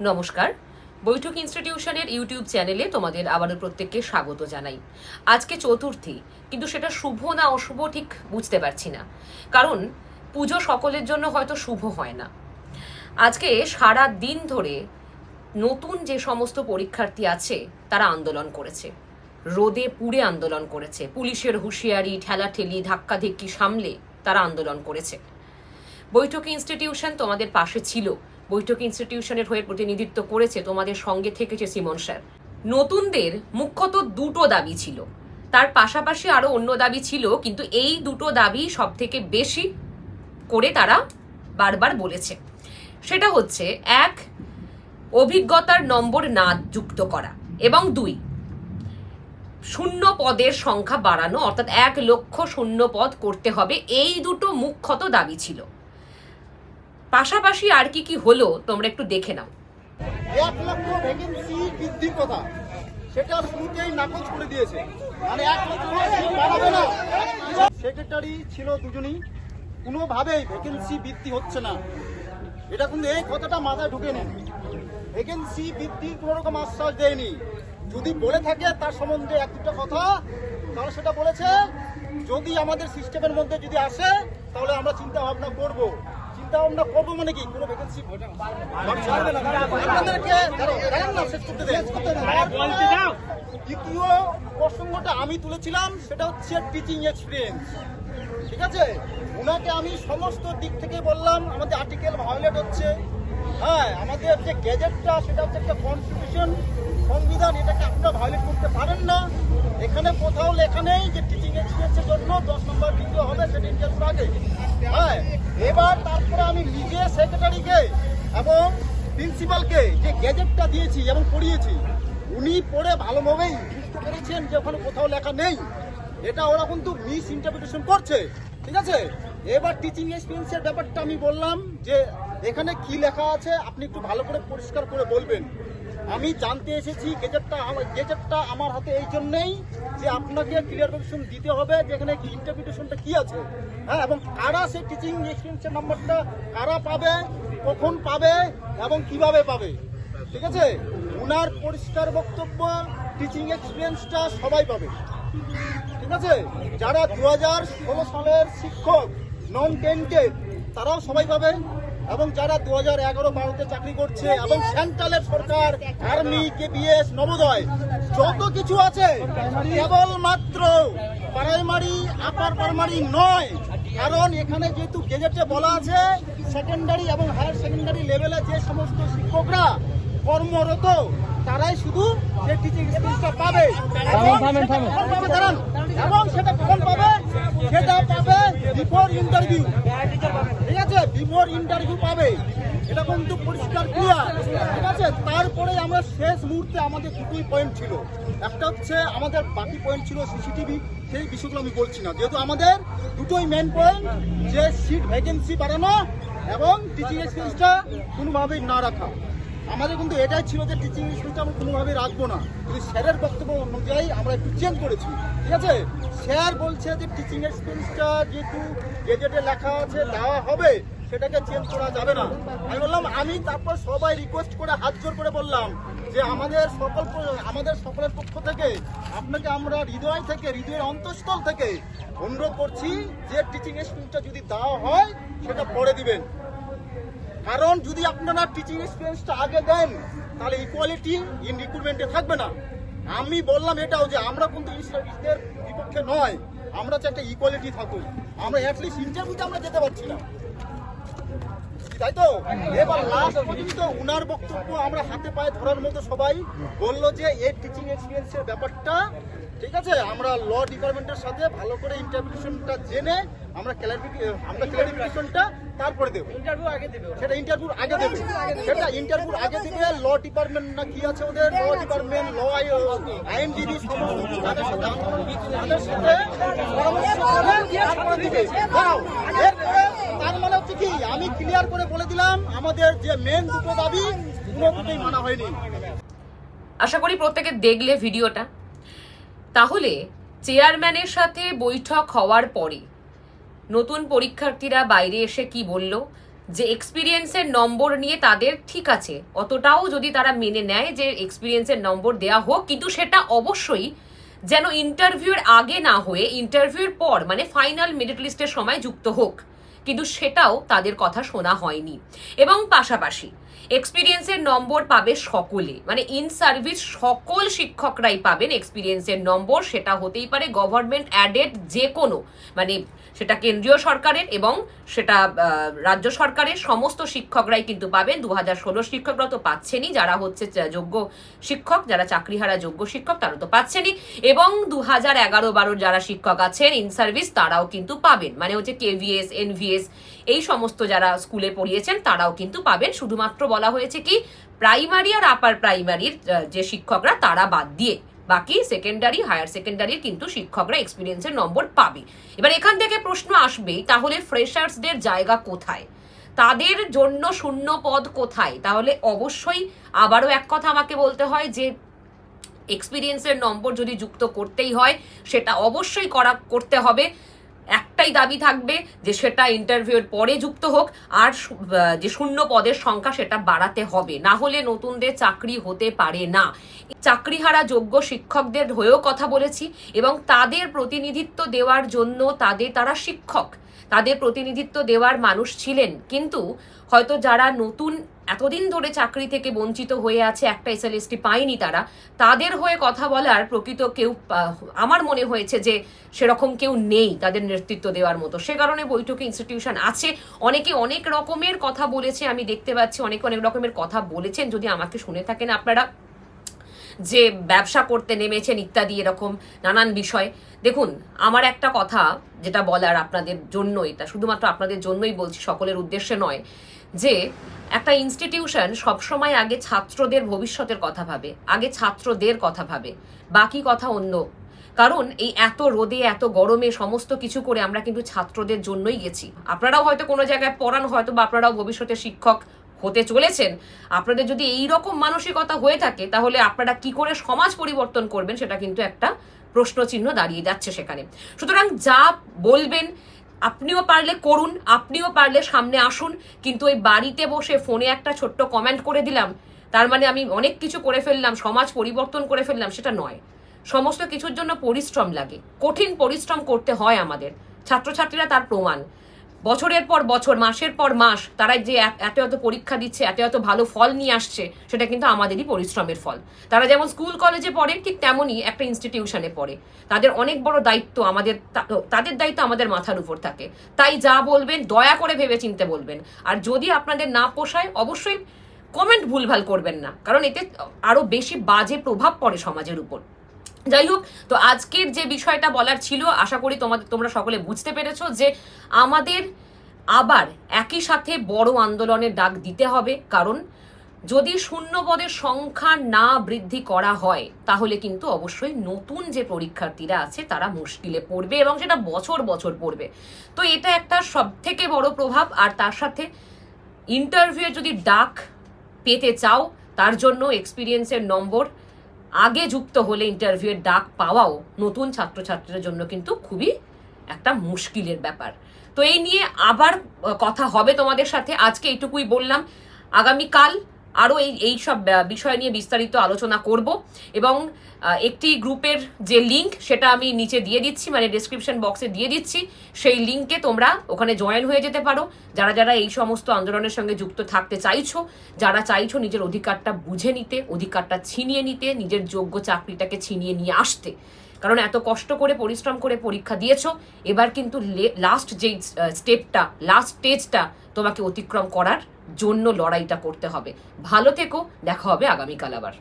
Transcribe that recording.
নমস্কার। বৈঠক ইনস্টিটিউশনের ইউটিউব চ্যানেলে তোমাদের আবারও প্রত্যেককে স্বাগত জানাই। আজকে চতুর্থী, কিন্তু সেটা শুভ না অশুভ ঠিক বুঝতে পারছি না। কারণ পুজো সকলের জন্য হয়তো শুভ হয় না। আজকে সারা দিন ধরে নতুন যে সমস্ত পরীক্ষার্থী আছে, তারা আন্দোলন করেছে। রোদে পুড়ে আন্দোলন করেছে। পুলিশের হুঁশিয়ারি, ঠেলাঠেলি, ধাক্কাধিক্কি সামলে তারা আন্দোলন করেছে। বৈঠক ইনস্টিটিউশন তোমাদের পাশে ছিল। বৈঠক ইনস্টিটিউশনের হয়ে প্রতিনিধিত্ব করেছে তোমাদের সঙ্গে থেকেছে সিমন স্যার। নতুনদের মুখ্যত দুটো দাবি ছিল। তার পাশাপাশি আরও অন্য দাবি ছিল, কিন্তু এই দুটো দাবি সব থেকে বেশি করে তারা বারবার বলেছে। সেটা হচ্ছে, এক, অভিজ্ঞতার নম্বর না যুক্ত করা এবং দুই, শূন্য পদের সংখ্যা বাড়ানো, অর্থাৎ এক লক্ষ শূন্য পদ করতে হবে, এই দুটো মুখ্যত দাবি ছিল। পাশাপাশি আর কি কি হলো, তোমরা একটু দেখে নাও। এক লক্ষ ভ্যাকেন্সি বৃদ্ধির কথা। সেটা শুরুতেই নাকচ করে দিয়েছে। মানে এক লক্ষ না। সেক্রেটারি ছিল দুজনই। কোনোভাবেই ভ্যাকেন্সি বৃদ্ধি হচ্ছে না। এটা কিন্তু এই কথাটা মাথায় ঢুকে নেন ভ্যাকেন্সি বৃদ্ধির কোনো রকম আশ্বাস দেয়নি। যদি বলে থাকে তার সম্বন্ধে এক দুটো কথা। তাহলে সেটা বলেছে, যদি আমাদের সিস্টেমের মধ্যে যদি আসে, তাহলে আমরা চিন্তা ভাবনা করব। মানে কি। দ্বিতীয় প্রসঙ্গটা আমি তুলেছিলাম, সেটা হচ্ছে টিচিং এক্সপিরিয়েন্স ঠিক আছে? ওনাকে আমি সমস্ত দিক থেকে বললাম, আমাদের আর্টিকেল ভায়োলেট হচ্ছে। হ্যাঁ আমাদের যে গ্যাজেটটা সেটা হচ্ছে একটা কনস্টিটিউশন সংবিধান, এটাকে আপনারা ভায়োলেট করতে পারেন না। এখানে কোথাও লেখা নেই যে টিচিং এক্সপিরিয়েন্সের জন্য দশ নম্বর দিতে হবে, সেটা ইন্টারভিউর আগে। হ্যাঁ এবার তারপরে আমি নিজে সেক্রেটারিকে এবং প্রিন্সিপালকে যে গ্যাজেটটা দিয়েছি এবং পড়িয়েছি, উনি পড়ে ভালোভাবেই বুঝতে পেরেছেন যে ওখানে কোথাও লেখা নেই। এটা ওরা কিন্তু মিস ইন্টারপ্রিটেশন করছে, ঠিক আছে? এবার টিচিং এক্সপিরিয়েন্সের ব্যাপারটা আমি বললাম যে এখানে কি লেখা আছে আপনি একটু ভালো করে পরিষ্কার করে বলবেন। আমি জানতে এসেছি গেজেটটা আমার গেজেটটা আমার হাতে এই জন্যেই যে আপনাকে ক্লিয়ারিফিকেশন দিতে হবে যে এখানে কি ইন্টারপ্রিটেশনটা কি আছে। হ্যাঁ এবং কারা সেই টিচিং এক্সপিরিয়েন্সের নাম্বারটা কারা পাবে, কখন পাবে, এবং কীভাবে পাবে। ঠিক আছে? উনার পরিষ্কার বক্তব্য টিচিং এক্সপিরিয়েন্সটা সবাই পাবে। ঠিক আছে? যারা দু হাজার ষোলো সালের শিক্ষক নন টেন্টেড তারাও সবাই পাবে। এবং যারা দু হাজার এগারো বারোতে চাকরি করছে এবং সেন্ট্রালের সরকার, আর্মি, কেপিএস, নবোদয়, যত কিছু আছে, কেবলমাত্র প্রাইমারি, আপার প্রাইমারি নয়। কারণ এখানে যেহেতু গেজেটে বলা আছে সেকেন্ডারি এবং হায়ার সেকেন্ডারি লেভেলে যে সমস্ত শিক্ষকরা কর্মরত তারাই শুধু যে টিচিং এক্সপিরিয়েন্সটা পাবে এবং সেটা কখন পাবে দাঁড়ান। এবং সেটা কখন পাবে সেটা পাবে বিফোর ইন্টারভিউ ঠিক আছে? বিফোর ইন্টারভিউ পাবে। এটা কিন্তু পরিষ্কার ক্লিয়ার ঠিক আছে? তারপরে আমরা শেষ মুহূর্তে আমাদের দুটোই পয়েন্ট ছিল। একটা হচ্ছে আমাদের বাকি পয়েন্ট ছিল সিসিটিভি সেই বিষয়গুলো আমি বলছি না। যেহেতু আমাদের দুটোই মেন পয়েন্ট যে সিট ভ্যাকেন্সি বাড়ানো এবং টিচিং এক্সপিরিয়েন্সটা কোনোভাবেই না রাখা। আমাদের কিন্তু এটাই ছিল যে টিচিং স্কুলটা আমরা কোনোভাবে রাখব না। কিন্তু স্যারের বক্তব্য অনুযায়ী আমরা একটু চেঞ্জ করেছি। ঠিক আছে? স্যার বলছে যে টিচিং এক্সপিরিয়েন্সটা যেহেতু গেজেটে লেখা আছে, দেওয়া হবে, সেটাকে চেঞ্জ করা যাবে না। আমি বললাম, আমি তারপর সবাই রিকোয়েস্ট করে হাত জোর করে বললাম যে আমাদের সকল আমাদের সকলের পক্ষ থেকে, আপনাকে আমরা হৃদয় থেকে, হৃদয়ের অন্তঃস্থল থেকে অনুরোধ করছি যে টিচিং এক্সপিরিয়েন্সটা যদি দেওয়া হয়, সেটা পরে দিবেন। কারণ যদি আপনারা টিচিং এক্সপিরিয়েন্সটা আগে দেন, তাহলে ইকুয়ালিটি ইন রিক্রুটমেন্টে থাকবে না। আমি বললাম এটাও যে আমরা কিন্তু ইসলামীদের বিপক্ষে নয়, আমরা চাই একটা ইকুয়ালিটি থাকুক। আমরা অ্যাটলিস্ট ইন্টারভিউতে আমরা যেতে পারছি না। তাই তো? এবার লাস্ট উনার বক্তব্য আমরা হাতে পায়ে ধরার মতো সবাই বলল যে এই টিচিং এক্সপিরিয়েন্সের ব্যাপারটা ঠিক আছে আমরা ল ডিপার্টমেন্টের সাথে ভালো করে ইন্টারভিউশনটা জেনে আমরা আমরা ক্লারিফিকেশনটা তারপরে দেবো ইন্টারভিউ আগে দেবে সেটা ইন্টারভিউ আগে দেবে সেটা ইন্টারভিউ আগে দেবে ল ডিপার্টমেন্ট না কি আছে ওদের ল ডিপার্টমেন্ট ল আইএনডিবি সমস্ত তাদের সাথে তাদের সাথে তার মানে হচ্ছে কি আমি ক্লিয়ার করে বলে দিলাম আমাদের যে মেন দুটো দাবি কোনো দুটোই মানা হয়নি আশা করি প্রত্যেকে দেখলে ভিডিওটা তাহলে চেয়ারম্যানের সাথে বৈঠক হওয়ার পরে নতুন পরীক্ষার্থীরা বাইরে এসে কি বলল? যে এক্সপিরিয়েন্সের নম্বর নিয়ে তাদের ঠিক আছে, অতটাও যদি তারা মেনে নেয় যে এক্সপিরিয়েন্সের নম্বর দেয়া হোক, কিন্তু সেটা অবশ্যই যেন ইন্টারভিউর আগে না হয়ে ইন্টারভিউর পর মানে ফাইনাল মেরিট লিস্টের সময় যুক্ত হোক। কিন্তু সেটাও তাদের কথা শোনা হয়নি। এবং পাশাপাশি এক্সপিরিয়েন্সের নম্বর পাবে সকলে। মানে ইন সার্ভিস সকল শিক্ষকরাই পাবেন এক্সপিরিয়েন্সের নম্বর। সেটা হতেই পারে গভর্নমেন্ট অ্যাডেড যে কোনো মানে সেটা কেন্দ্রীয় সরকারের এবং সেটা রাজ্য সরকারের সমস্ত শিক্ষকরাই কিন্তু পাবেন। দু হাজার ষোলো শিক্ষকরা তো পাচ্ছেনই। যারা হচ্ছে যোগ্য শিক্ষক, যারা চাকরিহারা যোগ্য শিক্ষক, তারা তো পাচ্ছেনই। এবং দু হাজার এগারো বারোর যারা শিক্ষক আছেন ইন সার্ভিস তারাও কিন্তু পাবেন। মানে হচ্ছে কেভিএস এনভিএস এই সমস্ত যারা স্কুলে পড়িয়েছেন, তারাও কিন্তু পাবেন। শুধুমাত্র বলা হয়েছে কি প্রাইমারি আর আপার প্রাইমারির যে শিক্ষকরা, তারা বাদ দিয়ে বাকি সেকেন্ডারি হায়ার সেকেন্ডারির কিন্তু শিক্ষকরা এক্সপিরিয়েন্সের নম্বর পাবে। এবার এখান থেকে প্রশ্ন আসবেই, তাহলে ফ্রেশার্সদের জায়গা কোথায়? তাদের জন্য শূন্য পদ কোথায়? তাহলে অবশ্যই আবারও এক কথা আমাকে বলতে হয় যে এক্সপিরিয়েন্সের নম্বর যদি যুক্ত করতেই হয়, সেটা অবশ্যই করা, করতে হবে। একটাই দাবি থাকবে যে সেটা ইন্টারভিউর পরে যুক্ত হোক, আর যে শূন্য পদের সংখ্যা সেটা বাড়াতে হবে। না হলে নতুনদের চাকরি হতে পারে না। চাকরিহারা যোগ্য শিক্ষকদের হয়েও কথা বলেছি, এবং তাদের প্রতিনিধিত্ব দেওয়ার জন্য তাদের তারা শিক্ষক। তাদের প্রতিনিধিত্ব দেওয়ার মানুষ ছিলেন। কিন্তু হয়তো যারা নতুন এতদিন ধরে চাকরি থেকে বঞ্চিত হয়ে আছে একটা এসএলএসটি পায়নি তারা। তাদের হয়ে কথা বলার প্রকৃত কেউ আমার মনে হয়েছে যে সেরকম কেউ নেই তাদের নেতৃত্ব দেওয়ার মতো। সে কারণে বৈঠকে ইনস্টিটিউশন আছে। অনেকে অনেক রকমের কথা বলেছে, আমি দেখতে পাচ্ছি অনেক অনেক রকমের কথা বলেছেন। যদি আমাকে শুনে থাকেন আপনারা যে ব্যবসা করতে নেমেছেন ইত্যাদি এরকম নানান বিষয়। দেখুন, আমার একটা কথা যেটা বলার আপনাদের জন্য এটা শুধুমাত্র আপনাদের জন্যই বলছি, সকলের উদ্দেশ্যে নয়। যে একটা ইনস্টিটিউশন সবসময় আগে ছাত্রদের ভবিষ্যতের কথা ভাবে, আগে ছাত্রদের কথা ভাবে, বাকি কথা অন্য। কারণ এই এত রোদে, এত গরমে সমস্ত কিছু করে আমরা কিন্তু ছাত্রদের জন্যই গেছি। আপনারাও হয়তো কোনো জায়গায় পড়ান, হয়তো বা আপনারাও ভবিষ্যতে শিক্ষক হতে চলেছেন। আপনাদের যদি এই রকম মানসিকতা হয়ে থাকে, তাহলে আপনারা কি করে সমাজ পরিবর্তন করবেন সেটা কিন্তু একটা প্রশ্নচিহ্ন দাঁড়িয়ে যাচ্ছে সেখানে। সুতরাং যা বলবেন আপনিও পারলে করুন, আপনিও পারলে সামনে আসুন, কিন্তু ওই বাড়িতে বসে ফোনে একটা ছোট্ট কমেন্ট করে দিলাম। তার মানে আমি অনেক কিছু করে ফেললাম, সমাজ পরিবর্তন করে ফেললাম, সেটা নয়। সমস্ত কিছুর জন্য পরিশ্রম লাগে। কঠিন পরিশ্রম করতে হয় আমাদের। ছাত্রছাত্রীরা তার প্রমাণ। বছরের পর বছর, মাসের পর মাস তারা যে এত- এত পরীক্ষা দিচ্ছে, এত এত ভালো ফল নিয়ে আসছে, সেটা কিন্তু আমাদেরই পরিশ্রমের ফল। তারা যেমন স্কুল, কলেজে পড়ে, ঠিক তেমনই একটা ইনস্টিটিউশনে পড়ে। তাদের অনেক বড় দায়িত্ব আমাদের তাদের দায়িত্ব আমাদের মাথার উপর থাকে। তাই যা বলবেন, দয়া করে ভেবে চিনতে বলবেন। আর যদি আপনাদের না পোষায়, অবশ্যই কমেন্ট ভুলভাল করবেন না। কারণ এতে আরও বেশি বাজে প্রভাব পড়ে সমাজের উপর। যাই হোক, তো আজকের যে বিষয়টা বলার ছিল, আশা করি তোমাদের, তোমরা সকলে বুঝতে পেরেছ যে আমাদের আবার একই সাথে বড় আন্দোলনের ডাক দিতে হবে। কারণ যদি শূন্যপদের সংখ্যা না বৃদ্ধি করা হয়, তাহলে কিন্তু অবশ্যই নতুন যে পরীক্ষার্থীরা আছে, তারা মুশকিলে পড়বে এবং সেটা বছর বছর পড়বে। তো এটা একটা সব থেকে বড় প্রভাব। আর তার সাথে ইন্টারভিউ যদি ডাক পেতে চাও, তার জন্য এক্সপিরিয়েন্সের নম্বর আগে যুক্ত হলে ইন্টারভিউয়ের ডাক পাওয়াও নতুন ছাত্রছাত্রীদের জন্য কিন্তু খুবই একটা মুশকিলের ব্যাপার। তো এই নিয়ে আবার কথা হবে তোমাদের সাথে। আজকে এইটুকুই বললাম। আগামীকাল আরও এই এই সব বিষয় নিয়ে বিস্তারিত আলোচনা করব এবং একটি গ্রুপের যে লিংক সেটা আমি নিচে দিয়ে দিচ্ছি মানে ডিসক্রিপশন বক্সে দিয়ে দিচ্ছি, সেই লিঙ্কে তোমরা ওখানে জয়েন হয়ে যেতে পারো। যারা যারা এই সমস্ত আন্দোলনের সঙ্গে যুক্ত থাকতে চাইছো, যারা চাইছো নিজের অধিকারটা বুঝে নিতে, অধিকারটা ছিনিয়ে নিতে, নিজের যোগ্য চাকরিটাকে ছিনিয়ে নিয়ে আসতে। কারণ এত কষ্ট করে, পরিশ্রম করে পরীক্ষা দিয়েছ, এবার কিন্তু লাস্ট যে স্টেপটা লাস্ট স্টেজটা তোমাকে অতিক্রম করার জন্য লড়াইটা করতে হবে। ভালো থেকো দেখা হবে আগামীকাল আবার।